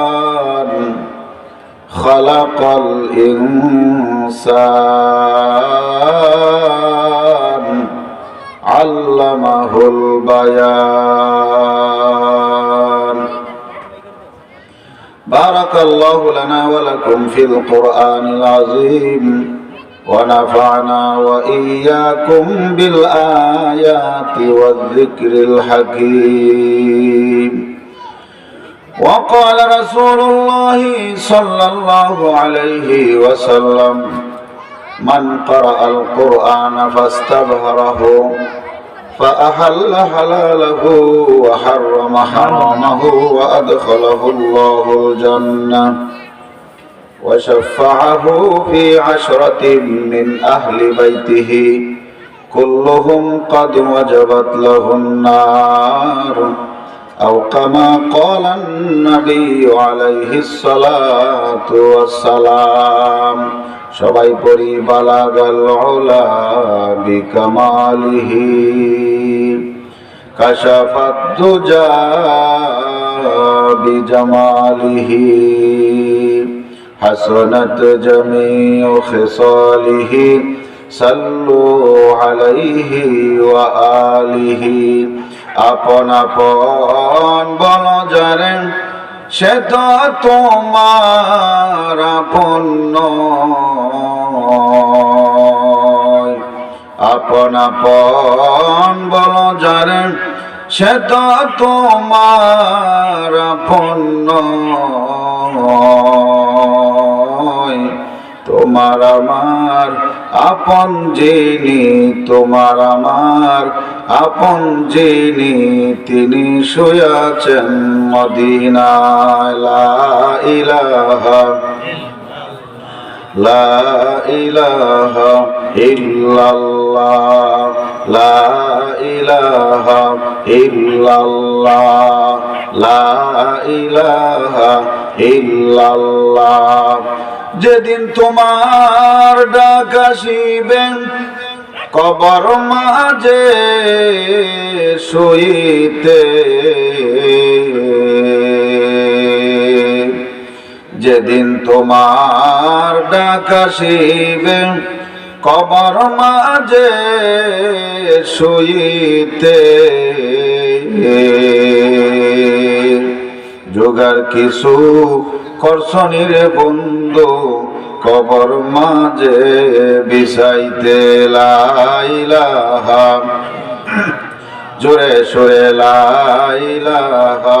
القرآن خلق الإنسان علمه البيان. بارك الله لنا ولكم في القرآن العظيم. ونفعنا وإياكم بالآيات والذكر الحكيم وقال رسول الله صلى الله عليه وسلم من قرأ القرآن فاستبهره فأحل حلاله وحرم حرامه وأدخله الله الجنة وشفعه في عشرة من أهل بيته كلهم قد وجبت له النار أو كما قال النبي عليه الصلاة والسلام সবাই পড়ি বালাগাল উলা বিকামালিহি কাশাফাত দুজা বিজামালিহি জামিউ খিসালিহি সাল্লু আলাইহি ওয়া আলিহি আপন আপন বল জানেন, সে তো তোমার আপন আপন আপন বল জানেন সে তো তোমার নয়। তোমার আমার আপন জেনে তোমার আমার আপন জেনে তিনি শুয়াছেন মদিনায় লা ইলাহা লা ইলাহা ইল্লাল্লাহ লা ইলাহা লা যেদিন তোমার ডাক আসিবেন কবর মাঝে শুইতে। যেদিন তোমার ডাক আসিবে কবর মাঝে শুইতে। যোগার কিছু করছনির বন্ধু কবর মাঝে বিষাইতে লাইলাহা। জোরে সোরে লাইলাহা।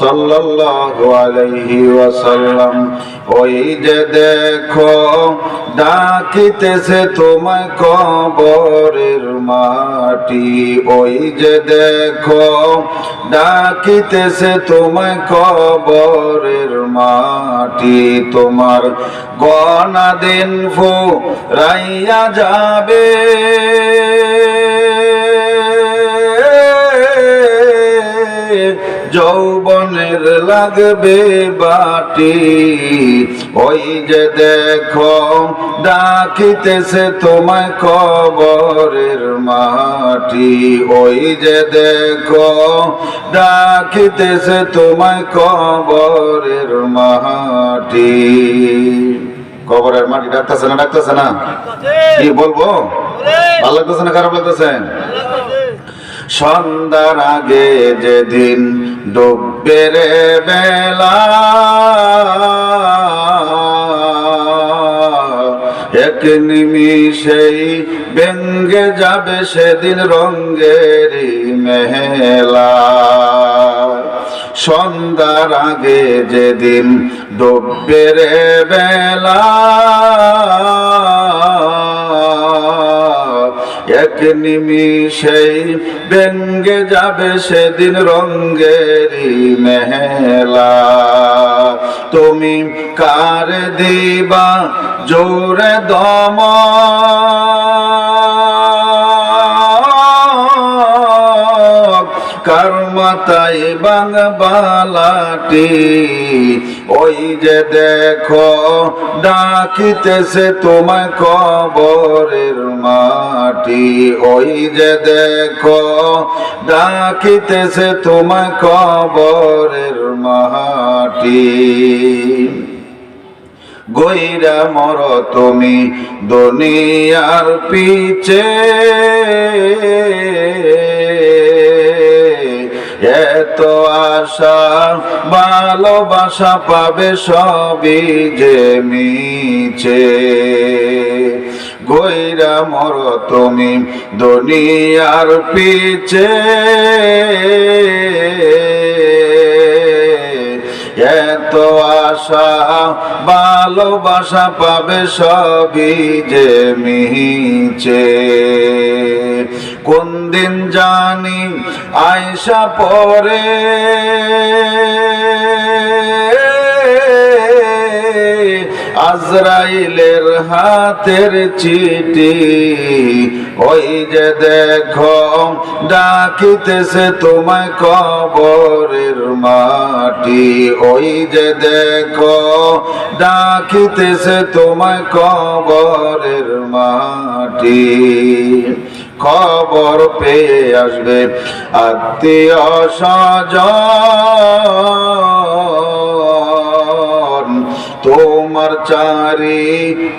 সাল্লাল্লাহু আলাইহি ওই যে দেখো ডাকিতেছে তোমায় কবরের মাটি, ওই যে দেখো ডাকিতেছে তোমায় কবরের মাটি, তোমার গনা দিন ফু রাইয়া যাবে। যৌবনের লাগবে বাটি। ওই যে দেখো ডাকিতেছে তোমায় কবরের মাটি। ওই যে দেখো ডাকিতেছে তোমায় কবরের মাটি। কবরের মাটি ডাকতেছে না ডাকতেছে না? কি বলব? ভালো লাগতেছে না খারাপ লাগতেছে। সন্ধ্যার আগে যেদিন ডুববে রে বেলা, এক নিমিষেই ব্যঙ্গে যাবে সেদিন রঙ্গেরই মেলা। সন্ধ্যার আগে যেদিন ডুববে রে বেলা এক নিমিষেই ব্যঙ্গে যাবে সেদিন রঙ্গেরই মেলা। তুমি কার দিবা জোরে দম? কার মাথায় বাংবালাটি ওই যে দেখো, ডাকিতেছে তোমায় কবরের মাটি। ওই যে দেখো, ডাকিতেছে তোমায় কবরের মাটি। গইরা মর তুমি দুনিয়ার পিছে। এত আশা, ভালোবাসা পাবে সবই যে মিছে গইরা মর তুমি দুনিয়ার পিছে। এত আশা, ভালোবাসা পাবে সবই যে মিছে কোন দিন জানি আয়সা পরে? আজরাইলের হাতের চিঠি, ওই যে দেখো, ডাকিতেছে তোমায় কবরের মাটি। ওই যে দেখো, ডাকিতেছে তোমায় কবরের মাটি। খবর পেয়ে আসবে আত্মীয় স্বজন তোমার চারি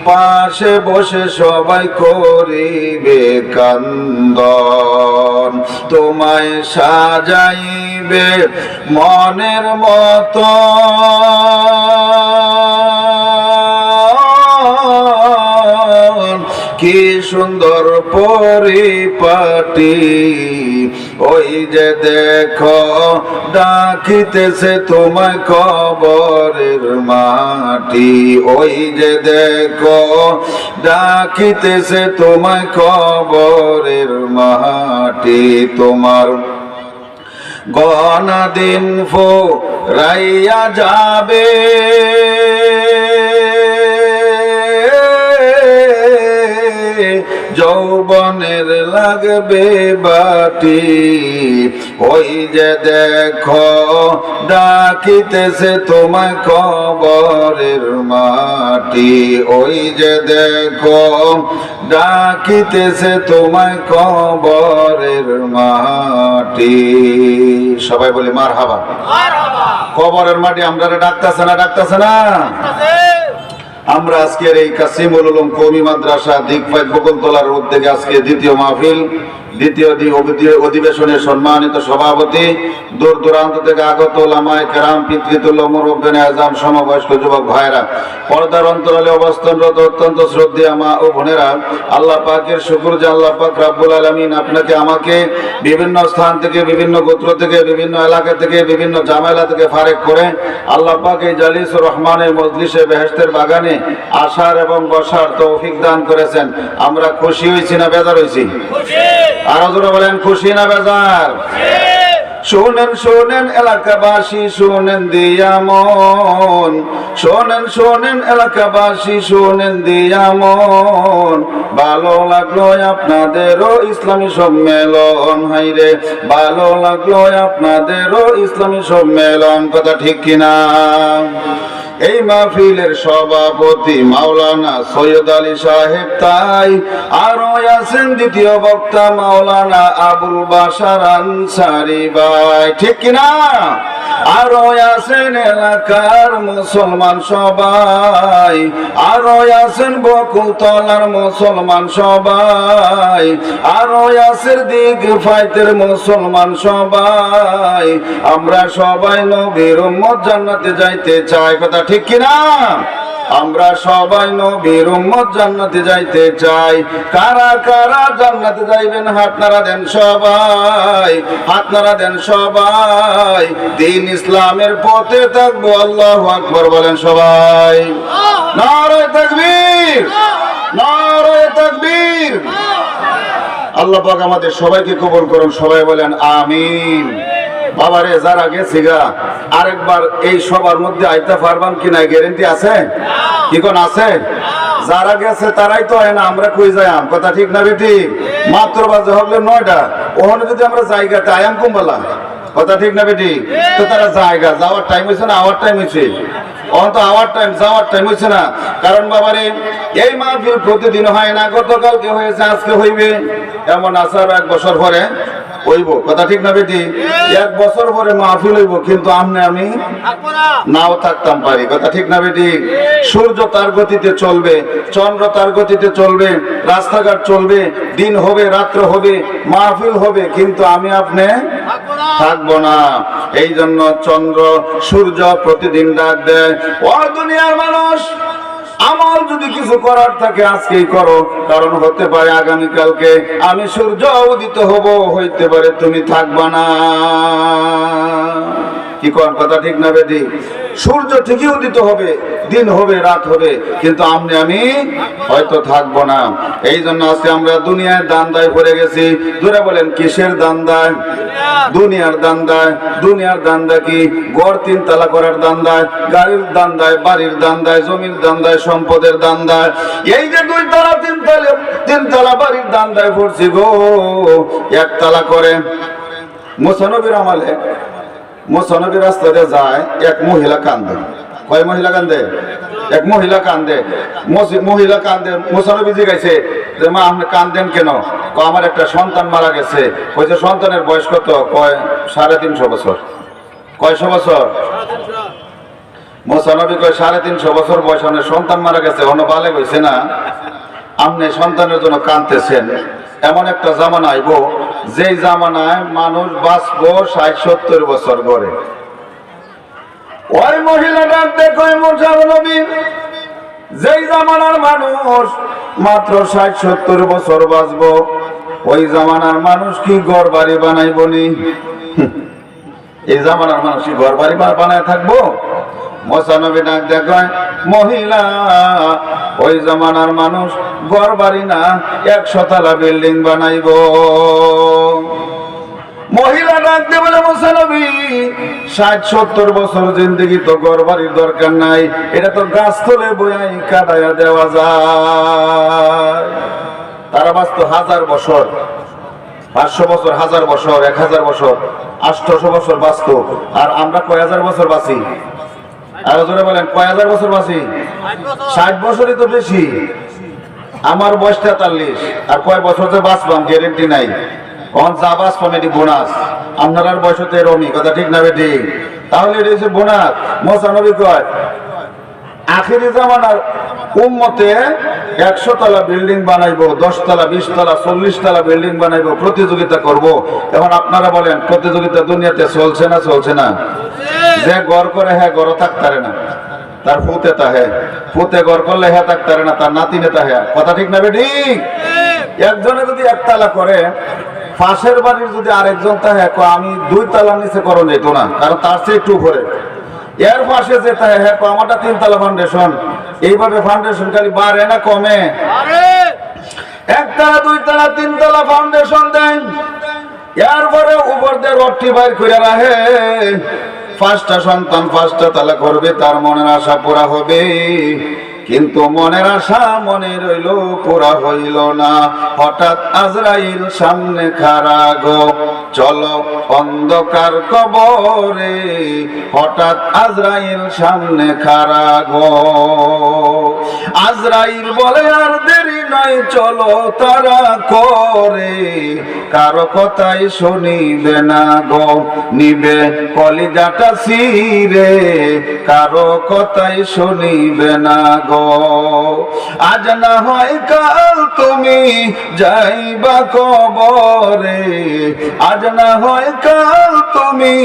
পাশে বসে সবাই করিবে কান্দন। তোমায় সাজাইবে মনের মতো পরিপাটি ওই যে দেখো, ডাকিতেছে তোমায় কবরের মাটি। ওই যে দেখো, ডাকিতেছে তোমায় কবরের মাটি। তোমার গনা দিন ফো রাইয়া যাবে। যৌবনের লাগবে বাটি। ওই যে দেখো ডাকিতেছে তোমায় কবরের মাটি। ওই যে দেখো ডাকিতেছে তোমায় কবরের মাটি। সবাই বলি মার হাবা কবরের মাটি আমরা ডাকতেছে না ডাকতেছে না? আমরা আজকের এই কাসিমুল কৌমি মাদ্রাসা দিকপাইক বকুলতলার উদ্যোগে আজকে দ্বিতীয় মাহফিল। দ্বিতীয় দি- অধি- অধিবেশনের সম্মানিত সভাপতি, দূর দূরান্ত থেকে আগত লামায় কেরাম, পিতৃতুল্য, মুরব্বেন আজাম সমবয়স্ক যুবক ভাইরা পর্দার অন্তরালে অবস্থানরত অত্যন্ত শ্রদ্ধেয় মা ও বোনেরা, আল্লাহ পাকের শুকুর যে আল্লাহ পাক রাব্বুল আলামিন আপনাকে, আমাকে বিভিন্ন স্থান থেকে, বিভিন্ন গোত্র থেকে, বিভিন্ন এলাকা থেকে, বিভিন্ন জামেলা থেকে ফারেক করে, আল্লাহ পাক এই জালিস রহমানের মজলিসে বেহেস্তের বাগানে আসার এবং বসার তৌফিক দান করেছেন। আমরা খুশি হয়েছি না বেজার হয়েছি আরও জোরে বলেন খুশি না বেজার? শোনেন শোনেন এলাকাবাসী শোনেন দিয়া মন। শোনেন শোনেন এলাকাবাসী শোনেন দিয়া মন। ভালো লাগল আপনাদেরও ইসলামী সম্মেলন। হাইরে ভালো লাগল আপনাদেরও ইসলামী সম্মেলন। কথা ঠিক কিনা? এই মাহফিলের সভাপতি মাওলানা সৈয়দ আলী সাহেব তাই, আরও আছেন দ্বিতীয় বক্তা মাওলানা আবুল বাসার আনসারি ভাই। ঠিক কিনা? আরও আছেন এলাকার মুসলমান সবাই, আরও আছেন বকুলতলার মুসলমান সবাই, আরও আছেন দিক ফাইতের মুসলমান সবাই। আমরা সবাই নবীর উম্মত জান্নাতে যাইতে চাই। কথা ঠিক কিনা? আমরা সবাই নবীর উম্মত, জান্নাতে যাইতে চাই। কারা কারা জান্নাতে যাইবেন? হাত নাড়া দেন সবাই, হাত নাড়া দেন সবাই। দিন ইসলামের পথে থাকব, আল্লাহ আকবর বলেন সবাই। নারায় তাকবীর নারায় তাকবীর। আল্লাহ পাক আমাদের সবাইকে কবুল করুন, সবাই বলেন আমিন। বাবারে, যারা গেছি গা, আরেকবার এই সবার মধ্যে আইতে পারবাম কিনা গ্যারেন্টি আছে? কি কোন আছে? যারা গেছে তারাই তো হয় না, আমরা কই যাই কথা ঠিক না বেটি? মাত্র বাজে হবে নয়টা। ওখানে যদি আমরা জায়গাতে আয়াম কুম্বালা? কথা ঠিক না বেটি? তো তারা জায়গা, যাওয়ার টাইম হয়েছে না আওয়ার টাইম হয়েছে অন্ত আওয়ার টাইম যাওয়ার টাইম হচ্ছে না। কারণ বাবারে, এই মাহফিল প্রতিদিন হয় না, গতকালকে হয়েছে, আজকে হইবে। এমন আসার এক বছর পরে হইব। কথা ঠিক না বেটি? এক বছর পরে মাহফিল হইব, কিন্তু আমনে আমি নাও থাকতাম পারি। কথা ঠিক না বেটি? সূর্য তার গতিতে চলবে, চন্দ্র তার গতিতে চলবে, রাস্তাঘাট চলবে, দিন হবে, রাত্র হবে, মাহফিল হবে, কিন্তু আমি আপনি থাকব না। এই জন্য চন্দ্র, সূর্য প্রতিদিন ডাক দেয়, ও দুনিয়ার মানুষ আমার যদি কিছু করার থাকে আজকেই করো। কারণ হতে পারে আগামীকালকে আমি সূর্য উদিত হব, হইতে পারে তুমি থাকবা না। কি কোন কথা ঠিক না বেদি? সূর্য ঠিকই উদিত হবে, দিন হবে, রাত হবে, কিন্তু আমনে আমি হয়তো থাকব না। এই জন্য আজকে আমরা দুনিয়ার দান্দায় পড়ে গেছি। ধরে বলেন, কিসের দান্দায়? দুনিয়ার দান্দায়। দুনিয়ার দান্দা কি? গড় তিন তালা করার দান্দায়, গাড়ির দান্দায়, বাড়ির দান্দায়, জমির দান্দায়, সম্পদের দান্দায়। এই যে দুই তালা তিন তালা তিন তালা বাড়ির দান্দায় পড়ছি গো। এক তালা করে। মুসানবির আমলে মুসানবির রাস্তাতে যায় এক মহিলা কান্দে। কয় মহিলা কান্দে? এক মহিলা কান্দে। মহিলা কান্দে। মুসানবি জিগাইছে যে মা আপনি কান্দেন কেন? কয়, আমার একটা সন্তান মারা গেছে। যে সন্তানের বয়স কত? কয় সাড়ে তিনশো বছর। কয়শো বছর? মোসানবী কয় সাড়ে তিনশো বছর বয়স অনেক সন্তান মারা গেছে। অন্য বালে হয়েছে না। আপনি সন্তানের জন্য কাঁদতেছেন। এমন একটা জামানা আইব যেই জামানায় মানুষ বাঁচবো ষাট, সত্তর বছর গড়ে। ওই মহিলা ডাক দেখো নবী। যেই জামানার মানুষ মাত্র ষাট, সত্তর বছর বাঁচবো, ওই জামানার মানুষ কি ঘর বাড়ি বানাইব নি? এই জামানার মানুষ কি ঘর বাড়ি বানায় থাকব? মশানবী ডাক দেখায় মহিলা, ওই জমানার মানুষ ঘর বাড়ি না, একশো তালা বিল্ডিং বানাইব। মহিলা ডাকতে বলে মুসানবী ষাট, সত্তর বছর জিন্দগি তো ঘর বাড়ির দরকার নাই, এটা তো গাছ তলে বয়াই কাটাইয়া দেওয়া যায়। তারা বাঁচত হাজার বছর, পাঁচশো বছর, হাজার বছর, এক হাজার বছর আটশো বছর বাঁচত, আর আমরা কয় হাজার বছর বাঁচি? আরও জোরে বলেন কয় হাজার বছর বাঁচি? ষাট বছরই তো বেশি। আমার বয়স তেতাল্লিশ আর কয় বছর তো বাঁচবাম গ্যারেন্টি নাই। কখন যা বাঁচবাম এটি বোনাস আপনার বয়স তো এরমই কথা ঠিক না বেটি? তাহলে এটি হচ্ছে বোনাস মশানবী কয় আখেরি জামানার উম্মতে একশো তলা বিল্ডিং বানাইবো দশ তলা বিশ তলা চল্লিশ তলা বিল্ডিং বানাইবো প্রতিযোগিতা করব। এখন আপনারা বলেন প্রতিযোগিতা দুনিয়াতে চলছে না চলছে না? যে গড় করে হ্যাঁ গড় থাকতারে না। তার ফুতে তাহে ফুতে গড় করলে হ্যাঁ থাকতারে না তার নাতিনে তাহে কথা ঠিক না বেটি? একজনে যদি একতলা করে পাশের বাড়ির যদি আরেকজন তাহে কয়, আমি দুই তালা নিচে করো যেত না? কারণ তার চেয়ে একটু উপরে। এর পাশে যে তাহে হ্যাঁ কয়, আমারটা তিনতলা ফাউন্ডেশন এইভাবে ফাউন্ডেশন খালি বাড়ে না, কমে। একতলা দুই দুইতলা, তিনতলা ফাউন্ডেশন দেন। এরপরে উপর দিয়ে রডটি বাইর করে রাখে। পাঁচটা সন্তান পাঁচটা তালা করবে, তার মনের আশা পুরা হবে। কিন্তু মনের আশা মনে রইল পুরা হইল না। হঠাৎ আজরাইল সামনে খারা গো চল অন্ধকার কবরে, হঠাৎ আজরাইল সামনে খারা গো আজরাইল বলে, আর দেরি নয় চলো তারা করে। কারও কথাই শুনিবে না গো, নিবে কলিজাটা সিরে কারও কথাই শুনিবে না গো, আজ না হয় কাল তুমি যাইবা কবরে। আজ না হয় কাল তুমি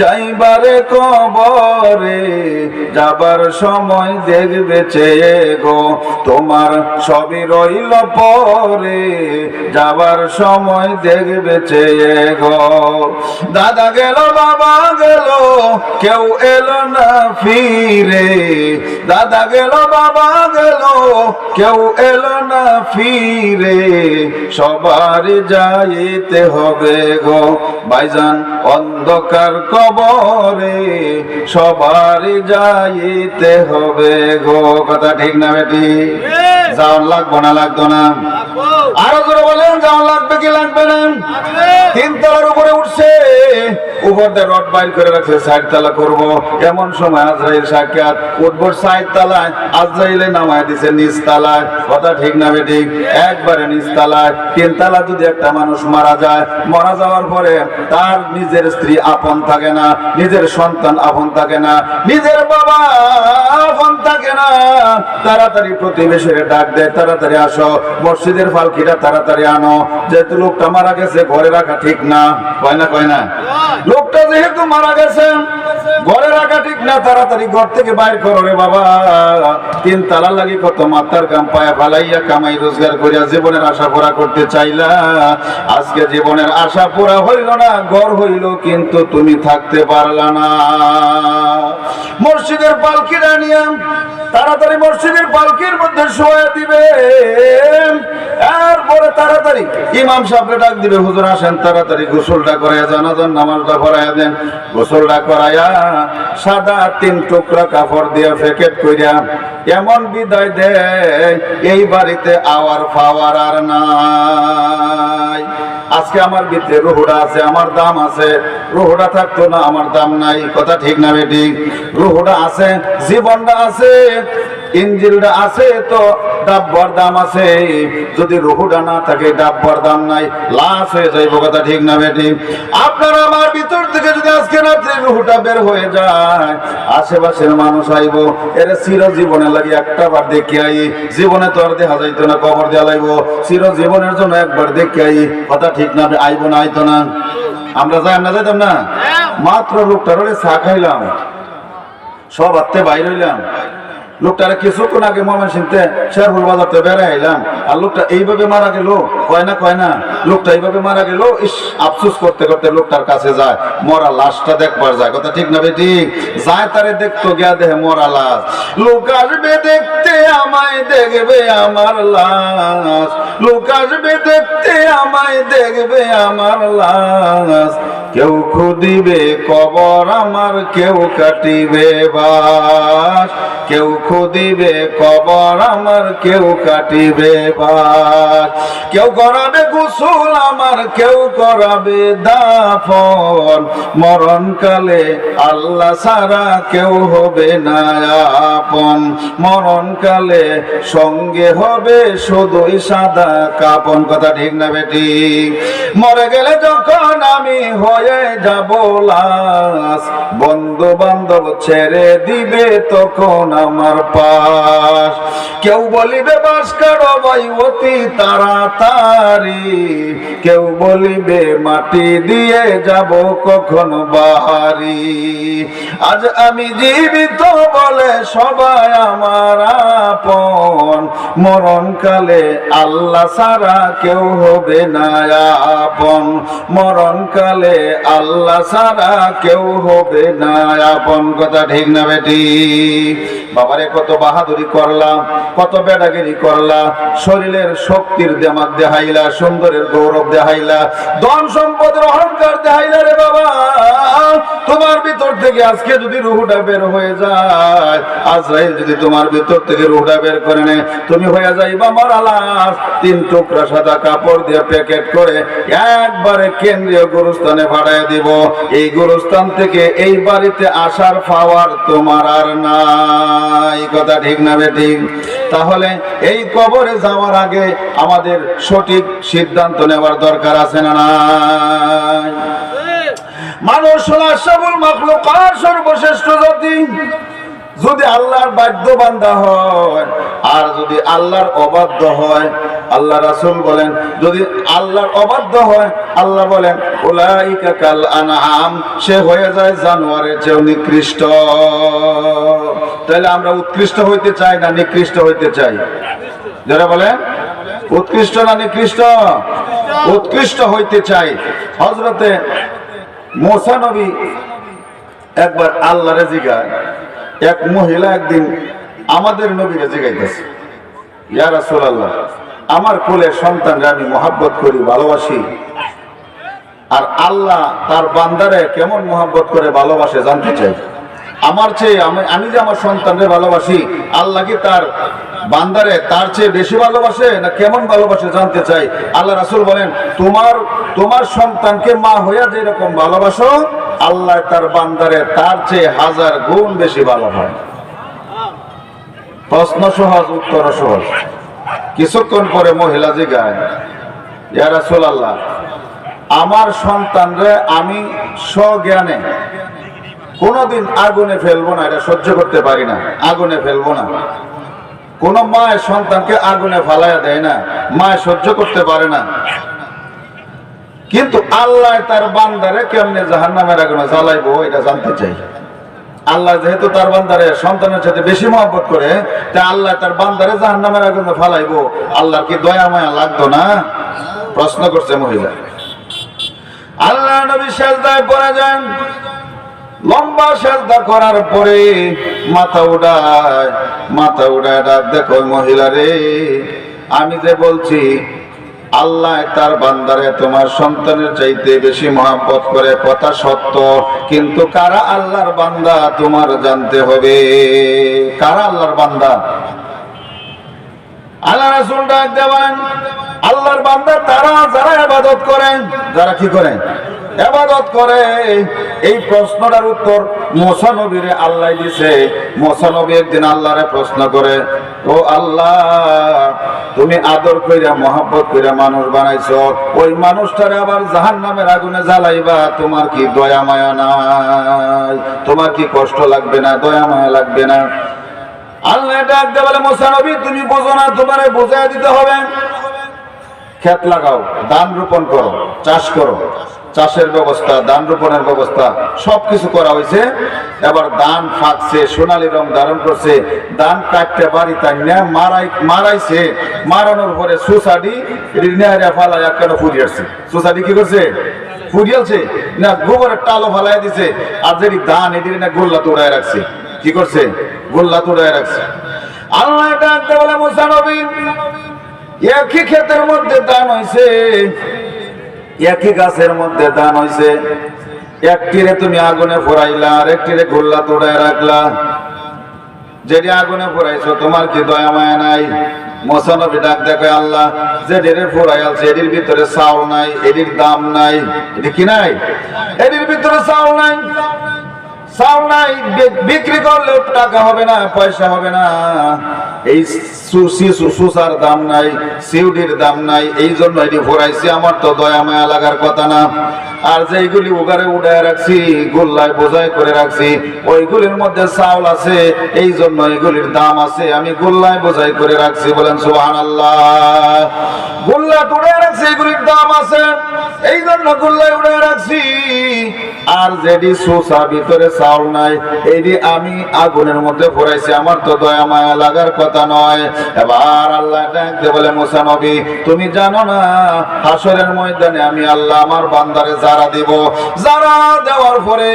যাইবারে কবরে। যাবার সময় দেখবে চেয়ে গো, তোমার সবই রইল পরে যাবার সময় দেখবে চেয়ে গো। দাদা গেল, বাবা গেল, কেউ এলো না ফিরে। দাদা গেল, বাবা গেল, কেউ এলো না ফিরে। সবার যাইতে হবে গো, ভাইজান অন্ধকার কবরে। সবার যাইতে হবে গো, কথা ঠিক না বেটি? যাওয়ার লাগবো না লাগতো না। আরও করে বলেন যাওয়া লাগবে কি লাগবে না? তিন তলার উপরে উঠছে। উপর দিয়ে রড বাইর করে রাখছে সাইড তালা করব। এমন সময় আজরাইল সাক্ষাৎ উঠবো সাইড তালায়। আজরাইলে নামায় দিছে নিচ তালায়। কথা ঠিক না বেটি একবারে নিচ তালায়। তিন তালা যদি একটা মানুষ মারা যায় মারা যাওয়ার পরে তার নিজের স্ত্রী আপন থাকে না নিজের সন্তান আপন থাকে না নিজের বাবা আপন থাকে না। তাড়াতাড়ি প্রতিবেশীর ডাক দেয় তাড়াতাড়ি আসো। মসজিদের ফালকিটা তাড়াতাড়ি আনো। যেহেতু লোকটা মারা গেছে ঘরে রাখা ঠিক না। কয় না কয় না? লোকটা যেহেতু মারা গেছে ঘরে রাখা ঠিক না, তাড়াতাড়ি ঘর থেকে বাইর করো রে বাবা। তিন তালা লাগি কত মাথার কাম পায়া ফালাইয়া কামাই রোজগার করিয়া জীবনের আশা পুরা করতে চাইলা। আজকে জীবনের আশা পুরা হইল না, ঘর হইল কিন্তু তুমি থাকতে পারলা না। মসজিদের পালকিটা নিয়ে তাড়াতাড়ি মসজিদের পালকির মধ্যে শোয়া দিবে। এরপরে তাড়াতাড়ি ইমাম সাহেবকে ডাক দিবে, হুজুর আসেন, তাড়াতাড়ি গোসলটা করাইয়া জানাজান নামাজটা করাইয়া দেন। গোসলটা করাইয়া সাদা তিন টুকরা কাপড় দিয়ে ফেকেট কইরা, এমন বিদায় দেয় এই বাড়িতে আওয়ার ফাওয়ার আর নাই। আজকে আমার ভিতরে রুহুডা আছে, আমার দাম আছে। রুহুডা থাকতো না, আমার দাম নাই। কথা ঠিক না বেটি? রুহুডা আছে, জীবনটা আছে ইঞ্জিলটা আছে তো ডাব্বার দাম আছে। যদি রুহুডা না থাকে ডাব্বার দাম নাই। লাশ হয়ে যাইব কথা ঠিক না বেটি? আপনার আমার ভিতর থেকে যদি আজকে রাত্রে রুহুটা বের হয়ে যায় আশেপাশের মানুষ আইব। এর চির জীবনে লাগি একটা বার দেখে আই। জীবনে তো আর দেখা যাইতো না কবর দেওয়া লাগবো। চির জীবনের জন্য একবার দেখে আই। কথা ঠিক না আইব না আইতো না। আমরা যাই আমরা যাইতাম না? মাত্র লোকটার চা খাইলাম। সব আত্মে বাইর হইলাম। লোকটারা কিছুক্ষণ আগে মমা সিনতে শেরপুর বাজারতে বেড়ে আইলাম আর লোকটা এইভাবে মারা গেল। না না? লোকটা এইভাবে মারা গেল, ইস, আফসোস করতে করতে লোকটার কাছে যায় মরা লাশটা দেখবার যায়। কথা ঠিক না বেটি? যায় তারে দেখতো, গিয়া মরা লাশ। লোক আসবে দেখতে, আমায় দেখবে আমার লাশ। লোক আসবে দেখতে, আমায় দেখবে আমার লাশ। কেউ খুদিবে কবর আমার, কেউ কাটিবে বাস। কেউ খুদিবে কবর আমার, কেউ কাটিবে বাস। কেউ করাবে গোসল আমার কেউ করাবে দাফন। মরণকালে আল্লাহ সারা কেউ হবে না আপন। মরণকালে সঙ্গে হবে শুধুই সাদা কাপন। কথা ঠিক না বেটি? মরে গেলে যখন আমি হয়ে যাব লাশ বন্ধু বান্ধব ছেড়ে দিবে তখন আমার পাশ। কেউ বলিবে বাস কারও ভাই অতি তাড়াতাড়ি কেউ বলিবে, মাটি দিয়ে যাব কখন বাহারি আজ আমি জীবিত বলে সবাই আমার আপন। মরণকালে আল্লাহ সারা কেউ হবে না আপন। মরণকালে আল্লাহ সারা কেউ হবে না আপন। কথা ঠিক না বেটি? বাবারে, কত বাহাদুরি করলাম, কত বেড়াগিরি করলাম। শরীরের শক্তির দেমাক দেখাইলা সুন্দরের গৌরব দেখাইলা ধন সম্পদের অহংকার দেখাইলা রে বাবা। তোমার ভিতর থেকে আজকে যদি রুহুটা বের হয়ে যায়, আজরাইল যদি তোমার ভিতর থেকে রুহুটা বের করে নেয়, তুমি হয়ে যাইবা মারালাস। তিন টুকরা সাদা কাপড় দিয়ে প্যাকেট করে একবারে কেন্দ্রীয় গুরুস্থানে ভাড়ায় দিব। এই গুরুস্থান থেকে এই বাড়িতে আসার পাওয়ার তোমার আর নাই। কথা ঠিক না বেটি তাহলে এই কবরে যাওয়ার আগে আমাদের সঠিক সিদ্ধান্ত নেওয়ার দরকার আছে না মানুষ হল আশাবুল মাখলুকার সর্বশ্রেষ্ঠ জাতি। যদি আল্লাহর বাধ্য বান্দা হয়, আর যদি আল্লাহর অবাধ্য হয়, আল্লাহ রাসূল বলেন, যদি আল্লাহর অবাধ্য হয়, আল্লাহ বলেন, উলাইকা কাল আনআম, সে হয়ে যায় জানোয়ারের চেয়েও নিকৃষ্ট। তাহলে আমরা উৎকৃষ্ট হইতে চাই না নিকৃষ্ট হইতে চাই? যারা বলেন উৎকৃষ্ট না নিকৃষ্ট? উৎকৃষ্ট হইতে চাই। হজরতে মোসা নবী একবার আল্লাহরে জিগায় এক মহিলা একদিন আমাদের নবীরে জিগাইতেছে ইয়া রাসূলুল্লাহ, আমার কোলে সন্তানরা আমি মহাব্বত করি, ভালোবাসি। আর আল্লাহ তার বান্দারে কেমন মহাব্বত করে ভালোবাসে জানতে চাই। আমার চেয়ে আমি আমি যে আমার সন্তানরে ভালোবাসি, আল্লাহ কি তার বান্দারে তার চেয়ে বেশি ভালোবাসে না কেমন ভালোবাসে জানতে চাই? আল্লাহ রাসুল বলেন, তোমার তোমার সন্তানকে মা হইয়া যেরকম ভালোবাসো, আল্লাহ তার বান্দারে তার চেয়ে হাজার গুণ বেশি ভালোবাসে প্রশ্ন সহজ, উত্তর সহজ। কিছুক্ষণ পরে মহিলা জিগায়, ইয়া রাসূলুল্লাহ, আমার সন্তানরে আমি স্বজ্ঞানে কোনোদিন আগুনে ফেলব না, এটা সহ্য করতে পারি না, আগুনে ফেলব না। কোন মায়ের সন্তানকে আগুনে ফালাইয়া দেয় না, মায় সহ্য করতে পারে না। কিন্তু আল্লাহ তার বান্দারে কেমনে জাহান নামের আগুনে জ্বালাইবো, এটা জানতে চাই। আল্লাহ যেহেতু তার বান্দারে সন্তানের সাথে বেশি মহব্বত করে তা আল্লাহ তার বান্দারে জাহান নামের আগুনে ফালাইবো। আল্লাহর কি দয়া মায়া লাগতো না? প্রশ্ন করছে মহিলা। আল্লাহ নবী সেজদায় পড়ে যান। লম্বা সেজদা করার পরে মাথা উঠায় মাথা উঠায় ডাক, দেখো মহিলা রে, আমি যে বলছি, আল্লাহ তার বান্দারে তোমার সন্তানের চাইতে বেশি মহাব্বত করে, কথা সত্য। কিন্তু কারা আল্লাহর বান্দা তোমার জানতে হবে? কারা আল্লাহর বান্দা? আল্লাহ রাসূল ডাক দেবেন আল্লাহর বান্দা তারা, যারা আবাদত করেন, যারা কি করেন? ইবাদত করে। এই প্রশ্নটার উত্তর মুসা নবীরে আল্লাহ দিছে। মুসা নবী একদিন আল্লাহরে প্রশ্ন করে, ও আল্লাহ, তুমি আদর কইরা, মহব্বত কইরা মানুষ বানাইছো। ওই মানুষটারে আবার জাহান নামের আগুনে জ্বালাইবা। তোমার কি দয়া মায়া নাই? তোমার কি কষ্ট লাগবে না দয়া মায়া লাগবে না? আল্লাহ ডাক দে বলে, মোসা নবী, তুমি বোঝো না, তোমারে বোঝাই দিতে হবে। ক্ষেত লাগাও, ধান রোপণ করো, চাষ করো। চাষের ব্যবস্থা, ধান রোপণের ব্যবস্থা, সবকিছু করা হয়েছে। এবার ধান ফাঁকছে, সোনালী রং ধারণ করছে। ধান কাটতে বাড়ি তাই না, মারাই মারাইছে। মারানোর পরে সুসাডি নেহারিয়া ফালাইয়া কেন ফুরিয়াছে সুসাডি কি করছে? ফুরিয়ালছে না, গোবরের টালো ফালাই দিছে। আর যেটি ধান এটি না গোল্লা তোড়ায় রাখছে, কি করছে? গোল্লা তোড়ায় রাখছে। আল্লাহ ডাকতে বলে, মুসা নবী, একই ক্ষেতের মধ্যে দান হয়েছে একই গাছের মধ্যে দান হয়েছে একটিরে তুমি আগুনে ফোরাইলা, আর একটিরে গোল্লা তোড়ায় রাখলা। যেটি আগুনে ফোরাইছো, তোমার কি দয়া মায়া নাই? মোসানবী ডাক দেখে, আল্লাহ যে ডেরে ফোরাই আছে এটির ভিতরে চাউল নাই, এটির দাম নাই। এটি কি নাই? এটির ভিতরে চাউল নাই। চাউল নাই, বিক্রি করলেও টাকা হবে না, পয়সা হবে না। এই সুসি সুসার দাম নাই, সিউডির দাম নাই এই জন্য এটি ফোরাইছি আমার তো দয়া মায়া লাগার কথা না। আর যেইগুলি উগারে উড়ায় রাখছি, গোল্লায় বোঝাই করে রাখছি, ওইগুলির মধ্যে চাউল আছে এই জন্য এগুলির দাম আছে, আমি গোল্লায় বোঝাই করে রাখছি বলেন সুহান আল্লাহ গোল্লা উড়ে রাখছি, এগুলির দাম আছে এই জন্য গোল্লায় উড়ে রাখছি। আর যেটি সুসা ভিতরে চাউল নাই এইটি আমি আগুনের মধ্যে পড়াইছি আমার তো দয়া মায়া লাগার কথা নয়। এবার আল্লাহ ডাকতে বলে মুসা নবী তুমি জানো না হাসরের ময়দানে আমি আল্লাহ আমার বান্দারে যারা দিব। যারা দেওয়ার পরে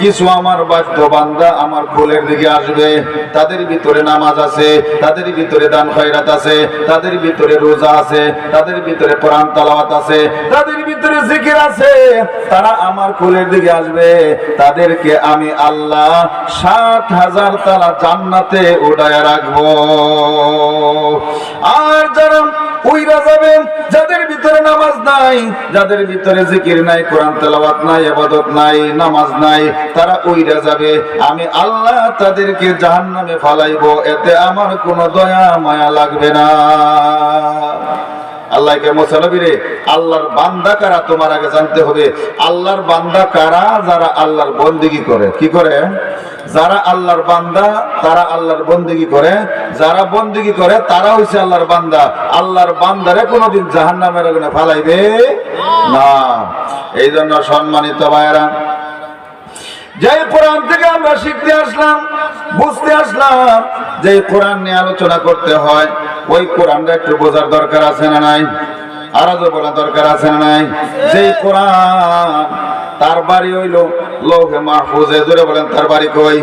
কিছু আমার বাধ্য বান্দা আমার কোলের দিকে আসবে। তাদের ভিতরে নামাজ আছে, তাদের ভিতরে দান খয়রাত আছে, তাদের ভিতরে রোজা আছে, তাদের ভিতরে কোরআন তালাওয়াত আছে, তাদের ভিতরে জিকির আছে। তারা আমার কোলের দিকে আসবে। তাদেরকে আমি আল্লাহ সাত হাজার তালা জান্নাতে উড়ায় রাখব। আর যারা উইরা যাবে যাদের ভিতরে নামাজ নাই, যাদের ভিতরে জিকির নাই কোরআন তেলাওয়াত নাই, ইবাদত নাই, নামাজ নাই, তারা উইরা যাবে। আমি আল্লাহ তাদেরকে জাহান্নামে ফালাইবো, এতে আমার কোনো দয়া, মায়া লাগবে না। আল্লাহকে মোসানবীরে আল্লাহর বান্দা কারা তোমার আগে জানতে হবে? আল্লাহর বান্দা কারা যারা আল্লাহর বন্দিগি করে? কি করে? যারা আল্লাহর বান্দা, তারা আল্লাহর বন্দিগি করে। যারা বন্দিগি করে, তারা হইছে আল্লাহর বান্দা। আল্লাহর বান্দারে কোনোদিন জাহান্নামের আগুনে ফালাইবে না। এই জন্য সম্মানিত ভাইয়েরা যে কোরআন থেকে আমরা শিখতে আসলাম, বুঝতে আসলাম যে কোরআন নিয়ে আলোচনা করতে হয়, ওই কোরআনটা একটু বোঝার দরকার আছে না নাই? আরও বলার দরকার আছে না নাই? যে কোরআন তার বাড়ি হইল লৌহে মাহফুজে। জোরে বলেন তার বাড়ি কই?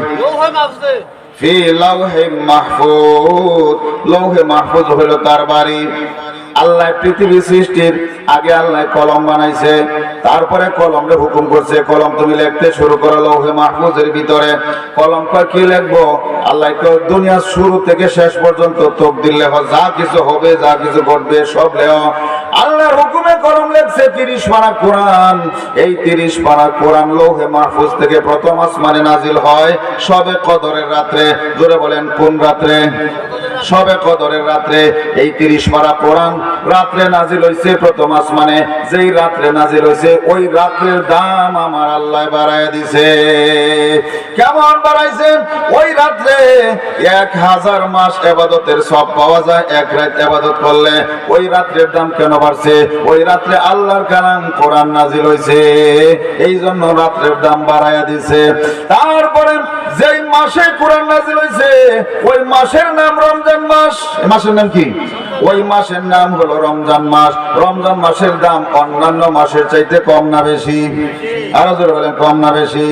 ফি লৌহে মাহফুজ। লৌহে মাহফুজ হইল তার বাড়ি। আল্লাহ পৃথিবী সৃষ্টির, আগে আল্লাহ কলম বানাইছে, তারপরে কলম রে হুকুম করছে, কলম তুমি লিখতে শুরু করো লৌহে মাহফুজের ভিতরে। কলম কয়, কি লিখব? আল্লাহ কয় দুনিয়া শুরু থেকে শেষ পর্যন্ত তোপ দিলে যা কিছু হবে, যা কিছু ঘটবে, সব লেও আল্লাহর হুকুমে কলম লেখছে তিরিশ পারা কোরআন। এই তিরিশ পারা কোরআন লৌহে মাহফুজ থেকে প্রথম আসমানে নাজিল হয় সবে কদরের রাত্রে। জোরে বলেন, কোন রাত্রে? সবে কদরের রাত্রে এই তিরিশ মারা কোরআন রাত্রে নাজিল হয়েছে প্রথম আসমানে। যেই রাত্রে নাজিল হয়েছে ওই রাত্রের দাম আমার আল্লাহ বাড়ায় দিছে। কেমন বাড়াইছে ওই রাত্রে এক হাজার মাস এবাদতের সব পাওয়া যায়, এক রাত এবাদত করলে ওই রাত্রের দাম কেন বাড়ছে? ওই রাত্রে আল্লাহর কালাম কোরআন নাজিল হইছে এই জন্য রাত্রের দাম বাড়াইয়া দিছে। তারপরে যেই মাসে কোরআন নাজিল হইছে, ওই মাসের নাম রমজান মাস। মাসের নাম কি? ওই মাসের নাম হলো রমজান মাস। রমজান মাসের দাম অন্যান্য মাসের চাইতে কম না বেশি। কম না বেশি।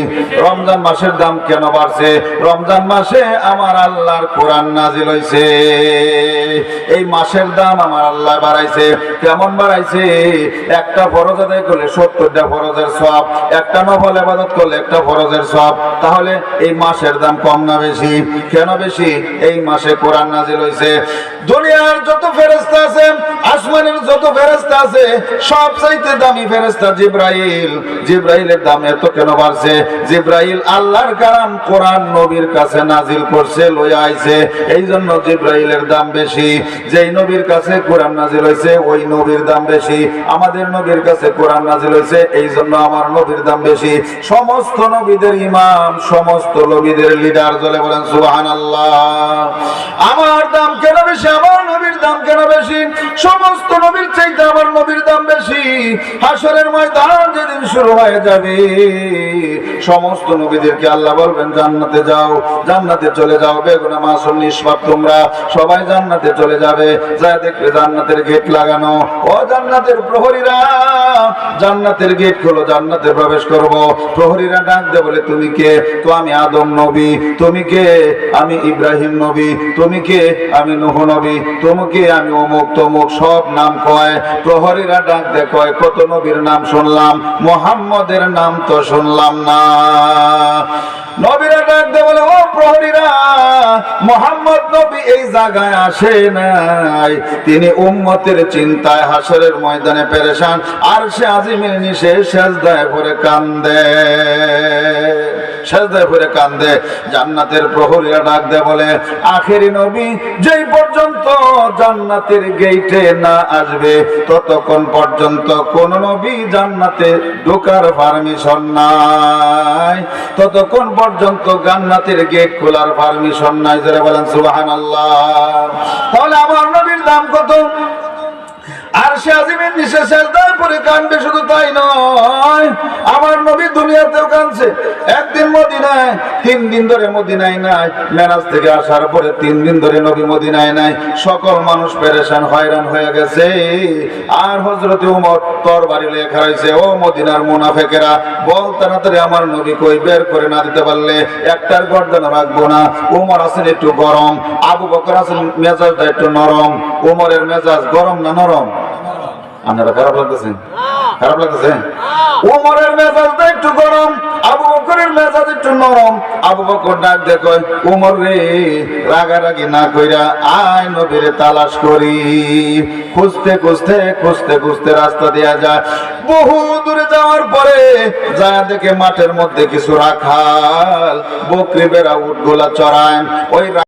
রমজান মাসের দাম কেন বাড়ছে? রমজান মাসে আমার আল্লাহর কোরআন নাজিল হইছে। এই মাসের দাম আমার আল্লাহ বাড়াইছে। কেমন বাড়াইছে? একটা ফরজ আদায় করলে সত্তরটা ফরজের সব একটা নফল আবাদত করলে একটা ফরজের সব তাহলে এই মাসের দাম কম না বেশি। কেন বেশি? এই মাসে কোরআন নাজিল হইছে। দুনিয়ার যত ফেরেস্তা আছে, আসমানের যত ফেরেস্তা আছে সব চাইতে দামি ফেরেস্তা জিব্রাইল। জিব্রাইলের দাম এত কেন বাড়ছে? জিব্রাইল আল্লাহর কালাম কোরআন নবীর কাছে নাজিল করছে, লইয়া আইছে। এই জন্য জিব্রাইলের দাম বেশি। যেই নবীর কাছে কোরআন নাজিল হয়েছে ওই নবীর দাম বেশি। আমাদের নবীর কাছে কোরআন নাজিল হয়েছে এই জন্য আমার নবীর দাম বেশি। সমস্ত নবীদের ইমাম, সমস্ত নবীদের লিডার জলে বলেন সুবাহান আমার দাম কেন বেশি? আমার নবীর দাম কেন বেশি? সমস্ত নবীর চাইতে আমার নবীর দাম বেশি। হাসরের ময়দান যেদিন শুরু হয়ে যাবে, সমস্ত নবীদেরকে আল্লাহ বলবেন, জান্নাতে যাও, জান্নাতে চলে যাও, বেগুনা নিষ্পাপ তোমরা। সবাই জান্নাতে চলে যাবে যা দেখবে জান্নাতের গেট লাগানো। ও জান্নাতের প্রহরীরা, জান্নাতের গেট খোলো, জান্নাতে প্রবেশ করব। প্রহরীরা ডাক দে বলে, তুমি কে? তো আমি আদম নবী। তুমি কে? আমি ইব্রাহিম নবী। তুমি কে? আমি নুহ নবী। তুমি তোমকে আমি অমুক তমুক সব নাম কয়, প্রহরীরা ডাক কয়, কত নবীর নাম শুনলাম, মোহাম্মদের নাম তো শুনলাম না। নবীরা ডাক দে বলে, ও প্রহরীরা, মোহাম্মদ নবী এই জায়গায় আসে নাই। তিনি উম্মতের চিন্তায় হাসরের ময়দানে পেরেশান। আর সে আজিমের নিশে সেজদায় পরে কান্দে। সেজদায় পরে কান্দে। জান্নাতের প্রহরীরা ডাক দে বলে, আখেরি নবী, যেই পর্যন্ত জান্নাতের গেইটে না আসবে, ততক্ষণ পর্যন্ত কোন নবী জান্নাতে ঢোকার পারমিশন নাই। ততক্ষণ পর্যন্ত জান্নাতের গেট খোলার পারমিশন নাই। যারা বলেন, সুবহানাল্লাহ। তাহলে আমার নবীর দাম কত? আর সকল মানুষ পেরেশান, হয়রান হয়ে গেছে। আর হজরত উমর তোর বাড়ি লেখা হয়েছে ও মদিনার মুনাফেকেরা, বল তাড়াতাড়ি আমার নবী কই? বের করে না দিতে পারলে একটার গর্দান রাখব না। উমর আছেন একটু গরম, আবু বকর আছেন মেজাজটা একটু নরম। উমরের মেজাজ গরম না নরম? আপনারা খারাপ লাগতেছে? খারাপ উমরের একটু গরম, আবু বকরের মেজাজ একটু নরম। আবু বকর ডাক দেখো উমর রে, রাগারাগি না কইরা আয় নবীরে তালাশ করি। খুঁজতে খুঁজতে খুঁজতে খুঁজতে রাস্তা দেয়া যায়। বহু দূরে যাওয়ার পরে যা দেখে মাঠের মধ্যে কিছু রাখাল। বকরি বেড়া উঠগুলা চড়ায়। ওই